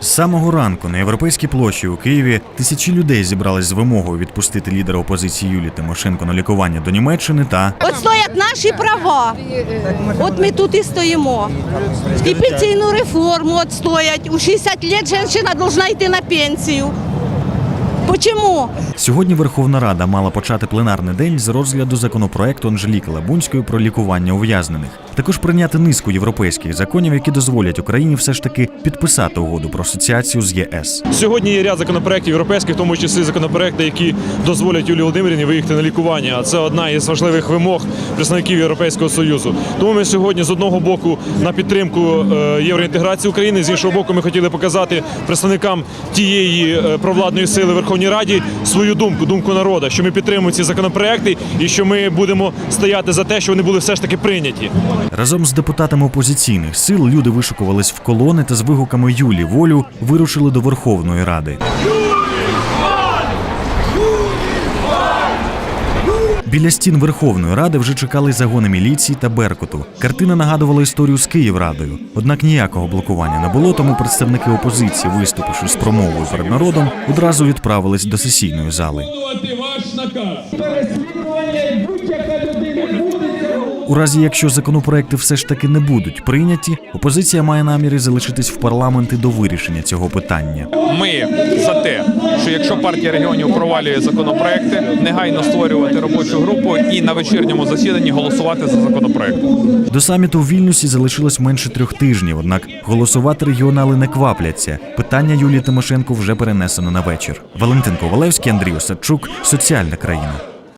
З самого ранку на європейській площі у Києві тисячі людей зібрались з вимогою відпустити лідера опозиції Юлії Тимошенко на лікування до Німеччини та От стоять наші права. От ми тут і стоїмо. І пенсійну реформу от стоять. У 60 років жінка повинна йти на пенсію. Почему? Сьогодні Верховна Рада мала почати пленарний день з розгляду законопроекту Анжеліки Лабунської про лікування ув'язнених. Також прийняти низку європейських законів, які дозволять Україні все ж таки підписати угоду про асоціацію з ЄС. Сьогодні є ряд законопроєктів європейських, в тому числі законопроекти, які дозволять Юлії Володимирівні виїхати на лікування. А це одна із важливих вимог представників Європейського союзу. Тому ми сьогодні з одного боку на підтримку е, євроінтеграції України, з іншого боку, ми хотіли показати представникам тієї е, провладної сили Верховній Раді свою думку, думку народу, що ми підтримуємо ці законопроекти і що ми будемо стояти за те, що вони були все ж таки прийняті. Разом з депутатами опозиційних сил люди вишукувались в колони та з вигуками Юлі волю вирушили до Верховної Ради. Біля стін Верховної Ради вже чекали загони міліції та Беркуту. Картина нагадувала історію з Київрадою. Однак ніякого блокування не було, тому представники опозиції, виступивши з промовою перед народом, одразу відправились до сесійної зали. переслідування будь-яка людина буде У разі, якщо законопроекти все ж таки не будуть прийняті, опозиція має наміри залишитись в парламенті до вирішення цього питання. Ми за те, що якщо партія регіонів провалює законопроекти, негайно створювати робочу групу і на вечірньому засіданні голосувати за законопроект. До саміту в Вільнюсі залишилось менше трьох тижнів. Однак голосувати регіонали не квапляться. Питання Юлії Тимошенко вже перенесено на вечір. Валентин Ковалевський, Андрій Осадчук, соціальна країна.